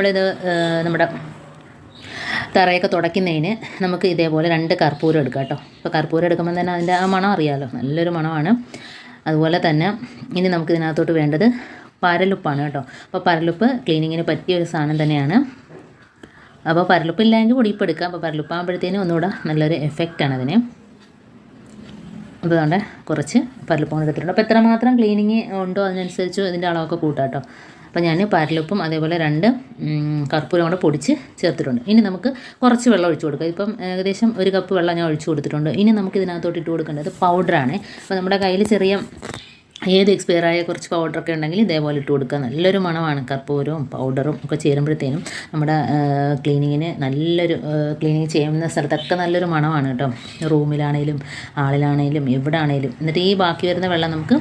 നമ്മളിത് നമ്മുടെ തറയൊക്കെ തുടയ്ക്കുന്നതിന് നമുക്ക് ഇതേപോലെ രണ്ട് കർപ്പൂരം എടുക്കാം കേട്ടോ. അപ്പോൾ കർപ്പൂരം എടുക്കുമ്പോൾ തന്നെ അതിന്റെ ആ മണം അറിയാമല്ലോ നല്ലൊരു മണമാണ്. അതുപോലെ തന്നെ ഇനി നമുക്ക് ഇതിനകത്തോട്ട് വേണ്ടത് പരലുപ്പാണ് കേട്ടോ. അപ്പോൾ പരലുപ്പ് ക്ലീനിങ്ങിന് പറ്റിയ ഒരു സാധനം തന്നെയാണ്. അപ്പോൾ പരലുപ്പ് ഇല്ലെങ്കിൽ പൊടിയിപ്പ് എടുക്കാം. അപ്പോൾ പരലുപ്പാകുമ്പോഴത്തേനും ഒന്നുകൂടെ നല്ലൊരു എഫക്റ്റാണ് അതിന്. അപ്പോൾ അതുകൊണ്ട് കുറച്ച് പരലുപ്പ് കൊണ്ട് എടുത്തിട്ടുണ്ട്. അപ്പോൾ എത്രമാത്രം ക്ലീനിങ് ഉണ്ടോ അതിനനുസരിച്ച് ഇതിന്റെ അളവൊക്കെ കൂട്ടാം കേട്ടോ. അപ്പോൾ ഞാൻ പരലുപ്പും അതേപോലെ രണ്ട് കർപ്പൂരം കൂടെ പൊടിച്ച് ചേർത്തിട്ടുണ്ട്. ഇനി നമുക്ക് കുറച്ച് വെള്ളം ഒഴിച്ചു കൊടുക്കുക ഇപ്പം ഏകദേശം ഒരു കപ്പ് വെള്ളം ഞാൻ ഒഴിച്ചു കൊടുത്തിട്ടുണ്ട്. ഇനി നമുക്ക് ഇതിനകത്തോട്ട് ഇട്ട് കൊടുക്കേണ്ടത് പൗഡറാണ് അപ്പോൾ നമ്മുടെ കയ്യിൽ ചെറിയ ഏത് എക്സ്പയർ ആയ കുറച്ച് പൗഡറൊക്കെ ഉണ്ടെങ്കിൽ ഇതേപോലെ ഇട്ട് കൊടുക്കുക. നല്ലൊരു മണമാണ് കർപ്പൂരവും പൗഡറും ഒക്കെ ചേരുമ്പോഴത്തേനും നമ്മുടെ ക്ലീനിങ്ങിന് നല്ലൊരു ക്ലീനിങ് ചെയ്യുന്ന സ്ഥലത്തൊക്കെ നല്ലൊരു മണമാണ് കേട്ടോ. റൂമിലാണേലും ആളിലാണേലും എവിടെ ആണേലും എന്നിട്ട് ഈ ബാക്കി വരുന്ന വെള്ളം നമുക്ക്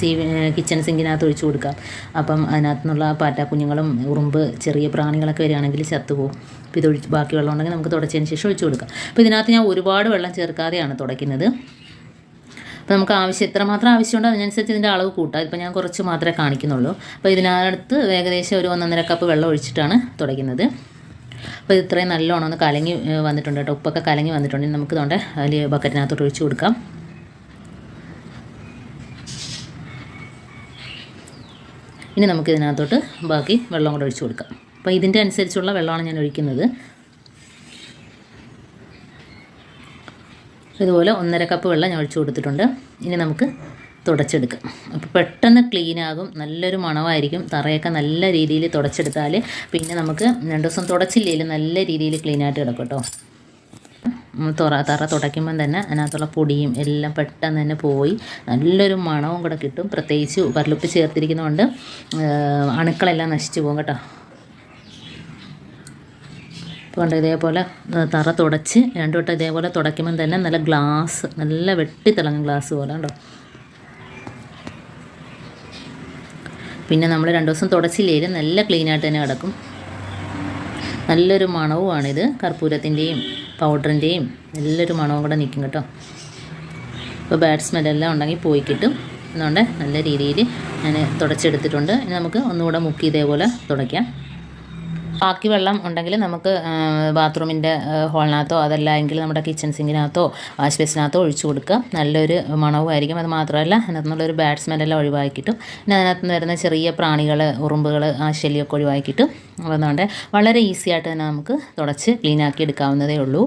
സീ കിച്ചൺ സിങ്കിനകത്ത് ഒഴിച്ചു കൊടുക്കാം അപ്പം അതിനകത്തു നിന്നുള്ള പാറ്റ കുഞ്ഞുങ്ങളും ഉറുമ്പ് ചെറിയ പ്രാണികളൊക്കെ വരികയാണെങ്കിൽ ചത്തുപോകും. അപ്പോൾ ഇത് ഒഴിച്ച് ബാക്കി വെള്ളം ഉണ്ടെങ്കിൽ നമുക്ക് തുടച്ചതിന് ശേഷം ഒഴിച്ചു കൊടുക്കാം. അപ്പോൾ ഇതിനകത്ത് ഞാൻ ഒരുപാട് വെള്ളം ചേർക്കാതെയാണ് തുടയ്ക്കുന്നത്. അപ്പോൾ നമുക്ക് ആവശ്യം എത്രമാത്രം ആവശ്യമുണ്ടോ അതിനനുസരിച്ച് ഇതിന്റെ അളവ് കൂട്ടാം. ഇപ്പോൾ ഞാൻ കുറച്ച് മാത്രമേ കാണിക്കുന്നുള്ളൂ. അപ്പോൾ ഇതിനകത്ത് ഏകദേശം ഒരു ഒന്നൊന്നര കപ്പ് വെള്ളം ഒഴിച്ചിട്ടാണ് തുടയ്ക്കുന്നത്. അപ്പോൾ ഇത് ഇത്രയും നല്ലോണം ഒന്ന് കലങ്ങി വന്നിട്ടുണ്ട് കേട്ടോ. ഉപ്പൊക്കെ കലങ്ങി വന്നിട്ടുണ്ടെങ്കിൽ നമുക്ക് തൊണ്ട അതിൽ ബക്കറ്റിനകത്തോട്ട് ഒഴിച്ചു കൊടുക്കാം. ഇനി നമുക്ക് ഇതിനകത്തോട്ട് ബാക്കി വെള്ളം കൂടെ ഒഴിച്ചു കൊടുക്കാം. അപ്പോൾ ഇതിന്റെ അനുസരിച്ചുള്ള വെള്ളമാണ് ഞാൻ ഒഴിക്കുന്നത്. ഇതുപോലെ ഒന്നര കപ്പ് വെള്ളം ഞാൻ ഒഴിച്ചു കൊടുത്തിട്ടുണ്ട്. ഇനി നമുക്ക് തുടച്ചെടുക്കാം. അപ്പോൾ പെട്ടെന്ന് ക്ലീനാകും നല്ലൊരു മണമായിരിക്കും തറയൊക്കെ നല്ല രീതിയിൽ തുടച്ചെടുത്താൽ പിന്നെ നമുക്ക് രണ്ട് ദിവസം തുടച്ചില്ലെങ്കിലും നല്ല രീതിയിൽ ക്ലീനായിട്ട് കിടക്കും കേട്ടോ. തുറ തറ തുടയ്ക്കുമ്പം തന്നെ അതിനകത്തുള്ള പൊടിയും എല്ലാം പെട്ടെന്ന് തന്നെ പോയി. നല്ലൊരു മണവും കൂടെ കിട്ടും. പ്രത്യേകിച്ച് പരലുപ്പ് ചേർത്തിരിക്കുന്നതുകൊണ്ട് അണുക്കളെല്ലാം നശിച്ചു പോകും കേട്ടോ. കൊണ്ട് ഇതേപോലെ തറ തുടച്ച് രണ്ടു വട്ടം ഇതേപോലെ തുടയ്ക്കുമ്പം തന്നെ നല്ല ഗ്ലാസ് നല്ല വെട്ടിത്തിളങ്ങും ഗ്ലാസ് പോലെ കേട്ടോ പിന്നെ നമ്മൾ രണ്ട് ദിവസം തുടച്ചില്ലേലും നല്ല ക്ലീനായിട്ട് തന്നെ കിടക്കും. നല്ലൊരു മണവുമാണിത്. കർപ്പൂരത്തിന്റെയും പൗഡറിന്റെയും നല്ലൊരു മണവും കൂടെ നിൽക്കും കേട്ടോ. ഇപ്പോൾ ബാഡ് സ്മെല്ലെല്ലാം ഉണ്ടെങ്കിൽ പോയി കിട്ടും. എന്നുകൊണ്ട് നല്ല രീതിയിൽ ഞാൻ തുടച്ചെടുത്തിട്ടുണ്ട്. ഇനി നമുക്ക് ഒന്നുകൂടെ മുക്കി ഇതേപോലെ തുടയ്ക്കാം. ബാക്കി വെള്ളം ഉണ്ടെങ്കിൽ നമുക്ക് ബാത്റൂമിന്റെ ഹോളിനകത്തോ അതല്ല എങ്കിൽ നമ്മുടെ കിച്ചൺ സിങ്കിനകത്തോ വാഷ് ബേസിനകത്തോ ഒഴിച്ചു കൊടുക്കുക നല്ലൊരു മണവുമായിരിക്കും. അത് മാത്രമല്ല അതിനകത്തുനിന്നുള്ളൊരു ബാഡ് സ്മെല്ലെല്ലാം ഒഴിവാക്കി കിട്ടും. പിന്നെ അതിനകത്ത് നിന്ന് വരുന്ന ചെറിയ പ്രാണികൾ ഉറുമ്പുകൾ ആ ശല്യമൊക്കെ ഒഴിവാക്കി കിട്ടും. അതുകൊണ്ട് വളരെ ഈസിയായിട്ട് തന്നെ നമുക്ക് തുടച്ച് ക്ലീനാക്കി എടുക്കാവുന്നതേ ഉള്ളൂ.